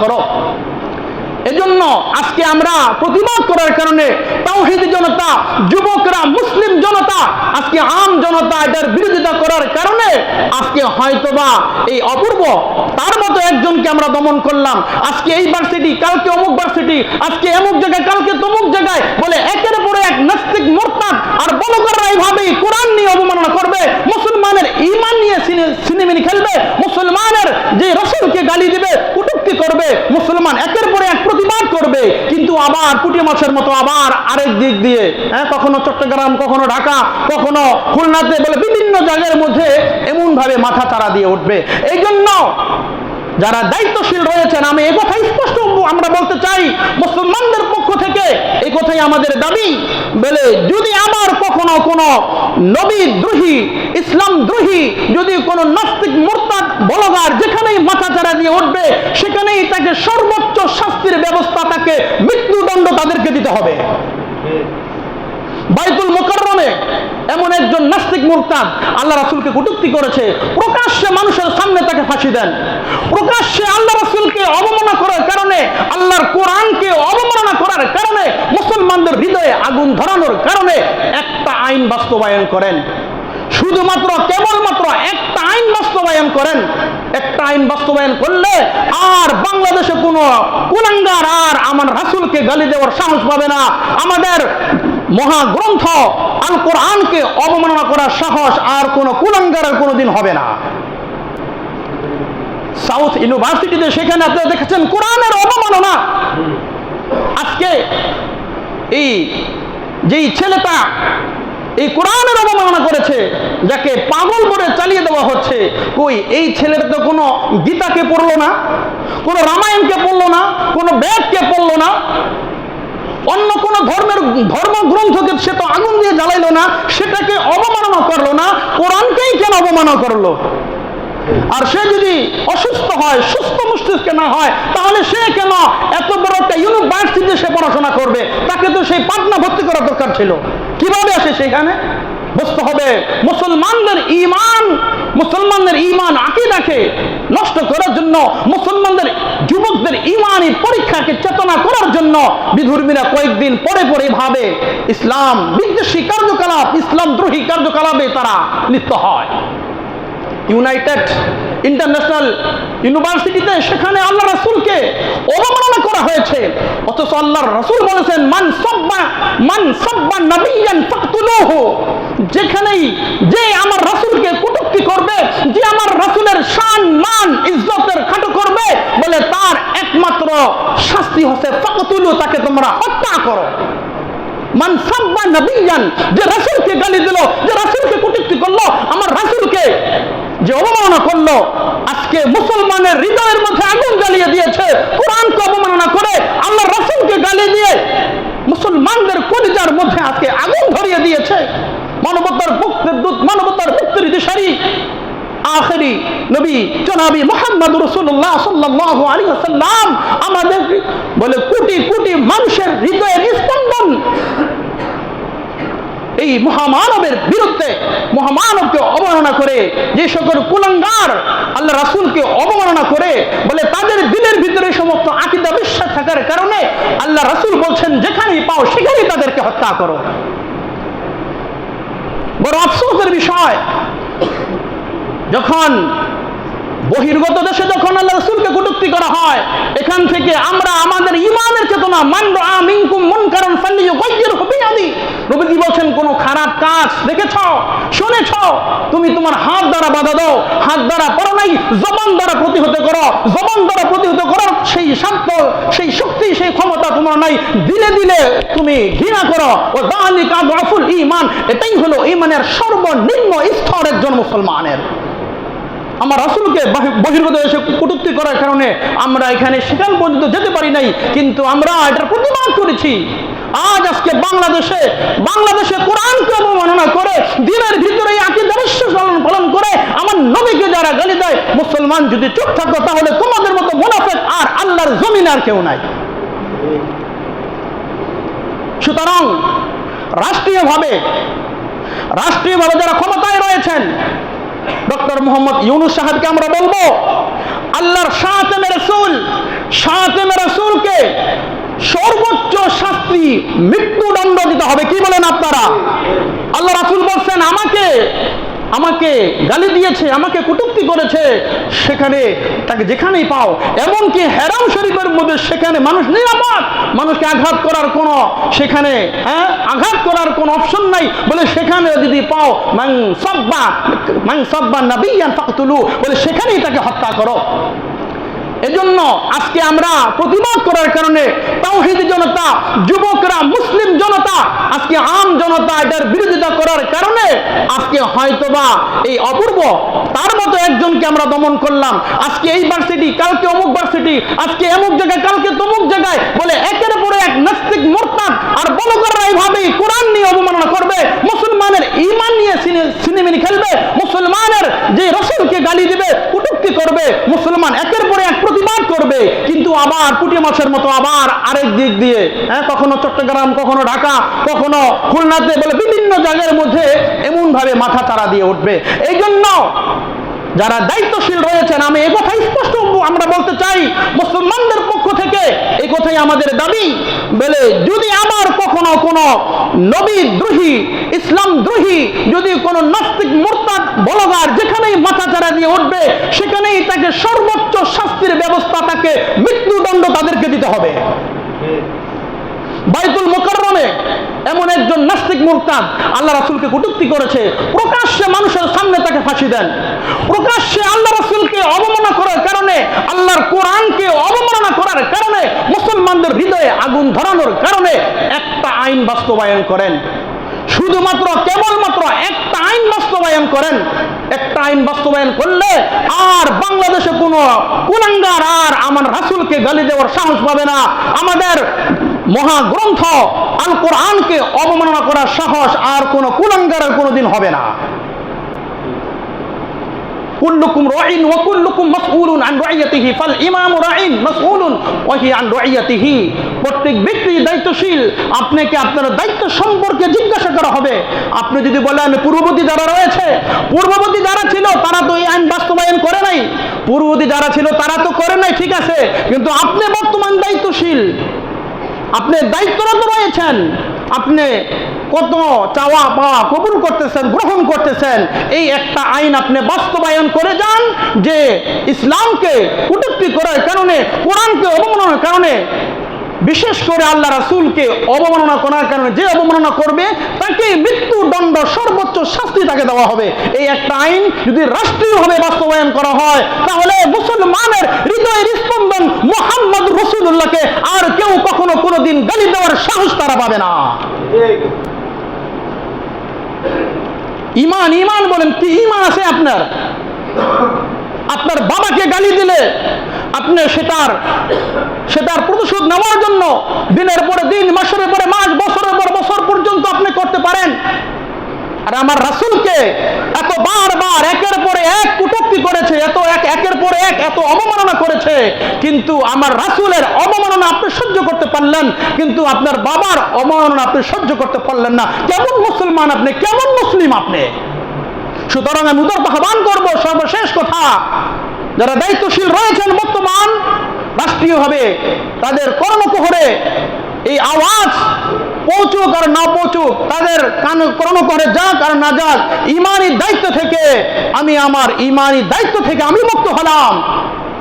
করো। এজন্য আজকে আমরা প্রতিবাদ করার কারণে তাওহিদ জনতা, যুবকরা, মুসলিম জনতা, আজকে আম জনতা এটার বিরোধিতা করার কারণে আজকে হয়তোবা এই অপূর্ব, তার মতো একজনকে আমরা দমন করলাম। আজকে এই ভার্সিটি কালকে অমুক ভার্সিটি আজকে অমুক জায়গায়, কালকে তমুক জায়গায় বলে একের পরে এক নাস্তিক মোরতাদ আর বলকাররা এইভাবেই কোরআন নিয়ে অবমাননা করবে, মুসলমানের ইমান নিয়ে সিনে- সিনেমিনি খেলবে, মুসলমানের যে রসুলকে গালি দিবে, কুটুক্তি করবে, মুসলমান একের পরে এক প্রতিবাদ করবে, কিন্তু আবার পুটি মাছের মতো আবার আরেক দিক দিয়ে হ্যাঁ কখনো চট্টগ্রাম, কখনো ঢাকা, কখনো খুলনাতে বলে বিভিন্ন জায়গার মধ্যে এমন ভাবে মাথা চারা দিয়ে উঠবে। এই জন্য যারা দায়িত্বশীল রয়েছেন, আমি এ কথাই স্পষ্ট আমরা বলতে চাই, মুসলমানদের পক্ষ থেকে এই কথাই আমাদের দাবি। বলে যদি আমার কখনো কোনো নবী দ্রোহী, ইসলাম দ্রোহী, যদি কোনো নাস্তিক মোরতাদ বলগার যেখানেই মাথা চারা দিয়ে উঠবে, সেখানেই তাকে সর্বোচ্চ শাস্তির ব্যবস্থা তাকে মৃত্যুদণ্ড তাদেরকে দিতে হবে। বাইতুল মোকাররমে এমন একজন নাস্তিক মুরতাদ আল্লাহ রাসুলকে কটূক্তি করেছে, প্রকাশ্যে মানুষের সামনে তাকে ফাঁসি দেন। প্রকাশ্যে আল্লাহ রাসুলকে অবমাননা করার কারণে, আল্লাহর কোরআনকে অবমাননা করার কারণে, মুসলমানদের হৃদয়ে আগুন ধরানোর কারণে একটা আইন বাস্তবায়ন করেন। শুধুমাত্র, কেবলমাত্র একটা আইন বাস্তবায়ন করেন। আইন বাস্তবায়ন করলে আর বাংলাদেশে কোনো কুলাঙ্গার আর আমার রাসূলকে গালি দেওয়ার সাহস পাবে না। আমাদের মহাগ্রন্থ আল কোরআনকে অবমাননা করার সাহস আর কোনো কুলাঙ্গারের কোনোদিন হবে না। সাউথ ইউনিভার্সিটিতে সেখানে আপনারা দেখেছেন কোরআনের অবমাননা। আজকে এই যেই ছেলেটা এই কোরআনের অবমাননা করেছে, যাকে পাগল করে চালিয়ে দেওয়া হচ্ছে। কই, এই ছেলের তো কোনো গীতাকে পড়ল না, কোনো রামায়ণকে পড়ল না, কোনো বেদকে পড়ল না। অন্য কোন ধর্মের, ধর্মগ্রন্থকে সে তো আগুন দিয়ে জ্বালাইলো না, সেটাকে অবমাননা করল না, কোরআনকেই কেন অবমাননা করল? আর সে যদি অসুস্থ হয়, সুস্থ মস্তিষ্কে না হয়, তাহলে সে কেন এত বড় একটা ইউনিভার্সিটিতে সে পড়াশোনা করবে? তাকে তো সেই পাটনা ভর্তি করা দরকার ছিল। কীভাবে আসে সেখানে? বুঝতে হবে, মুসলমানদের ইমান মুসলমানদের ইমান আকিদাকে নষ্ট করার জন্য, মুসলমানদের যুবকদের ইমানি পরীক্ষাকে চেতনা করার জন্য বিধর্মীরা কয়েকদিন পরে পরে ভাবে, ইসলাম বিদ্বেষী কার্যকলাপ, ইসলাম দ্রোহী কার্যকলাপে তারা লিপ্ত হয়। ইউনাইটেড ইন্টারন্যাশনাল ইউনিভার্সিটিতে সেখানে আল্লাহ রাসূলকে অবমাননা করা হয়েছে। অথচ আল্লাহর রাসূল বলেছেন, মান সাব্বা মান সাব্বা নাবিয়ান ফাকতুলুহু। যেখানেই যে আমার রাসূলকে কটূক্তি করবে, যে আমার রাসূলের শান, মান, ইজ্জতের খাটো করবে, বলে তার একমাত্র শাস্তি হচ্ছে ফাকতুলু, তাকে তোমরা হত্যা করো। মান সাব্বা নবিয়ান, যে রাসূলকে গালি দিল, যে রাসূলকে কটূক্তি করল আমার রাসূলকে যে অবমাননা করল আজকে মুসলমানের হৃদয়ের মধ্যে আগুন জ্বালিয়ে দিয়েছে। কোরআনকে অবমাননা করে আল্লাহ রাসূলকে গালি দিয়ে মুসলমানদের কলিজার মধ্যে আজকে আগুন ধরিয়ে দিয়েছে। মানবতার মুক্তির দূত মানবতার মুক্তির দিশারি। আখেরি নবী জনাবি মোহাম্মদ রসুল্লাহ সাল্লাহ আলী সাল্লাম আমাদের বলে, কোটি কোটি মানুষের হৃদয়ের স্পন্দন এই মহামানবের বিরুদ্ধে মহামানবকে অবমাননা করে, যে সকল কুলাঙ্গার আল্লাহ রাসূলকে অবমাননা করে, বলে তাদের দিলের ভিতরে সমস্ত আকিদা বিশ্বাস থাকার কারণে আল্লাহ রাসূল বলছেন, যেখানেই পাও সেখানেই তাদেরকে হত্যা করো। বড় আফসোসের বিষয়, যখন বহির্গত দেশে যখন আল্লাহ রসুলকে কটুক্তি করা হয়, এখান থেকে আমরা আমাদের ইমানের চেতনা, মান আমিনকুম মন কারণ ফাল্লিও গৈর হবে আদি নবীজি বলছেন, কোনো খারাপ কাজ দেখেছ? শুনেছ? তুমি তোমার হাত দ্বারা বাধা দাও, হাত দ্বারা পড়ো নাই, জবান দ্বারা প্রতিহত করো, জবান দ্বারা প্রতিহত করো সেই শান্ত সেই শক্তি, সেই ক্ষমতা তোমার নাই। দিলে দিলে তুমি ঘৃণা করো। ও দালিকা দফুল ইমান এটাই হলো ইমানের সর্বনিম্ন স্তর একজন মুসলমানের। আমার রাসূলকে বাহি- বহির্গত এসে কটূক্তি করার কারণে আমরা এখানে সেখান পর্যন্ত যেতে পারি নাই, কিন্তু আমরা এটার প্রতিবাদ করেছি। আজ আজকে বাংলাদেশে বাংলাদেশে কোরআনকে অবমাননা করে, দিনের ভিতরে এই আকিদার পালন পালন করে আমার নবীকে যারা গালি দেয়, মুসলমান যদি চুপ থাকতো তাহলে তোমাদের মতো মুনাফেক আর আল্লাহর জমিন আর কেউ নাই। সুতরাং রাষ্ট্রীয়ভাবে রাষ্ট্রীয়ভাবে যারা ক্ষমতায় রয়েছেন ডক্টর মোহাম্মদ ইউনুস সাহেবকে আমরা বলব, আল্লাহর শাহতেমে রসুল শাহতেমে রসুলকে সর্বোচ্চ শাস্তি মৃত্যুদণ্ড দিতে হবে। কি বলেন আপনারা? আল্লাহ রাসুল বলছেন আমাকে গালি দিয়েছে, আমাকে কটুক্তি করেছে, সেখানে তাকে যেখানেই পাও, এমনকি হেরাম শরীফের মধ্যে সেখানে মানুষ নিরাপদ, মানুষকে আঘাত করার কোনো সেখানে হ্যাঁ আঘাত করার কোনো অপশন নাই বলে সেখানে যদি পাও মাং সব্বা মাং সব্বা নাবিয়ান ফাকতুলু, বলে সেখানেই তাকে হত্যা করো। এজন্য আজকে আমরা প্রতিবাদ করার কারণে তাওহিদ জনতা, যুবকরা, মুসলিম জনতা, আজকে আম জনতা এটার বিরোধিতা করার কারণে আজকে হয়তোবা এই অপূর্ব, তার মতো একজনকে আমরা দমন করলাম। আজকে এই ভার্সিটি কালকে অমুক ভার্সিটি আজকে অমুক জায়গায়, কালকে তমুক জায়গায় বলে একের পরে এক নাস্তিক, মোরতাদ আর বলকাররা এইভাবেই কোরআন নিয়ে অবমাননা করবে। মুসলমানের ইমান নিয়ে সিনেমিনি খেলবে মুসলমানের যে রসুলকে গালি দিবে কটুক্তি করবে মুসলমান একের পরে এক করবে কিন্তু আবার পুটি মাছের মতো আবার আরেক দিক দিয়ে হ্যাঁ কখনো চট্টগ্রাম, কখনো ঢাকা, কখনো খুলনাতে বলে বিভিন্ন জায়গার মধ্যে এমন ভাবে মাথা তারা দিয়ে উঠবে। এই জন্য যারা দায়িত্বশীল রয়েছেন, আমি এ কথা স্পষ্ট আমরা বলতে চাই, মুসলমানদের পক্ষ থেকে এই কথাই আমাদের দাবি। বলে, যদি আবার কখনো কোনো নবী দ্রোহী, ইসলাম দ্রোহী, যদি কোনো নাস্তিক মোরতাদ বলগার যেখানেই মাথা চারা দিয়ে উঠবে, সেখানেই তাকে সর্বোচ্চ শাস্তির ব্যবস্থা, তাকে মৃত্যুদণ্ড তাদেরকে দিতে হবে বাইতুল মোকাররমে এমন একজন নাস্তিক মুরতাদ আল্লাহ রাসুলকে কটূক্তি করেছে। প্রকাশ্যে মানুষের সামনে তাকে ফাঁসি দেন। প্রকাশ্যে আল্লাহ রাসূলকে অবমাননা করার কারণে, আল্লাহর কোরআনকে অবমাননা করার কারণে, মুসলমানদের হৃদয়ে আগুন ধরানোর কারণে একটা আইন বাস্তবায়ন করেন। শুধুমাত্র, কেবলমাত্র একটা আইন বাস্তবায়ন করেন। একটা আইন বাস্তবায়ন করলে আর বাংলাদেশে কোনো কুলাঙ্গার আর আমার রাসূলকে গালি দেওয়ার সাহস পাবে না। আমাদের মহাগ্রন্থ আল কোরআনকে অবমাননা করার সাহস আর কোনো কুলাঙ্গারের কোনোদিন হবে না। কুল্লুকুম রাইন ওয়া কুল্লুকুম মাসউলুন আন রাইয়াতিহি ফাল ইমামু রাইন মাসউলুন ওয়া প্রত্যেক ব্যক্তি দায়িত্বশীল, আপনাকে আপনার দায়িত্ব সম্পর্কে জিজ্ঞাসা করা হবে। আপনি যদি বলেন, পূর্ববর্তী যারা রয়েছে, পূর্ববর্তী যারা ছিল, তারা তো এই আইন বাস্তবায়ন করে নাই। পূর্ববর্তী যারা ছিল, তারা তো করে নাই, ঠিক আছে। কিন্তু আপনি বর্তমান দায়িত্বশীল আপনি দায়িত্বরত রয়েছেন। আপনি কত চাওয়া পাওয়া কবুল করতেছেন, গ্রহণ করতেছেন, এই একটা আইন আপনি বাস্তবায়ন করে যান যে ইসলামকে কটূক্তি করার কারণে, কোরআনকে অবমাননার কারণে, বিশেষ করে আল্লাহ রাসুলকে অবমাননা করার কারণে যে অবমাননা করবে তাকে মৃত্যুদণ্ড সর্বোচ্চ শাস্তি তাকে দেওয়া হবে। এই একটা আইন যদি রাষ্ট্রীয়ভাবে বাস্তবায়ন করা হয়, তাহলে মুসলমানের হৃদয়ের স্পন্দন মোহাম্মদ রসুল্লাহকে আর কেউ কখনো কোনোদিন দেওয়ার সাহস তারা পাবে না। ইমান ইমান বলেন কি? ইমান আছে আপনার। আপনার বাবাকে গালি দিলে আপনি সেটার সেটার প্রতিশোধ নেওয়ার জন্য দিনের পরে দিন মাসের পরে মাস বছরের পর বছর পর্যন্ত আপনি করতে পারেন আর আমার রাসুলকে এত বারবার একের পরে এক কুটক্তি করেছে, এত এক, একের পরে এক এত অবমাননা করেছে, কিন্তু আমার রাসূলের অবমাননা আপনি সহ্য করতে পারলেন, কিন্তু আপনার বাবার অবমাননা আপনি সহ্য করতে পারলেন না। কেমন মুসলমান আপনি? কেমন মুসলিম আপনি? সুতরাং আমি উদর আহ্বান করব, সর্বশেষ কথা, যারা দায়িত্বশীল রয়েছেন বর্তমান, রাষ্ট্রীয়ভাবে তাদের কর্মকোহরে এই আওয়াজ পৌঁছুক আর না পৌঁছুক, তাদের কান করে যাক আর না যাক ইমানি দায়িত্ব থেকে আমি আমার ইমানি দায়িত্ব থেকে আমি মুক্ত হলাম।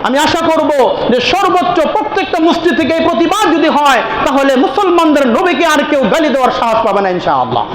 আমি আশা করব যে সর্বোচ্চ প্রত্যেকটা মুসজিদ থেকে এই প্রতিবাদ যদি হয়, তাহলে মুসলমানদের নবীকে আর কেউ গালি দেওয়ার সাহস পাবে না ইনশাআল্লাহ।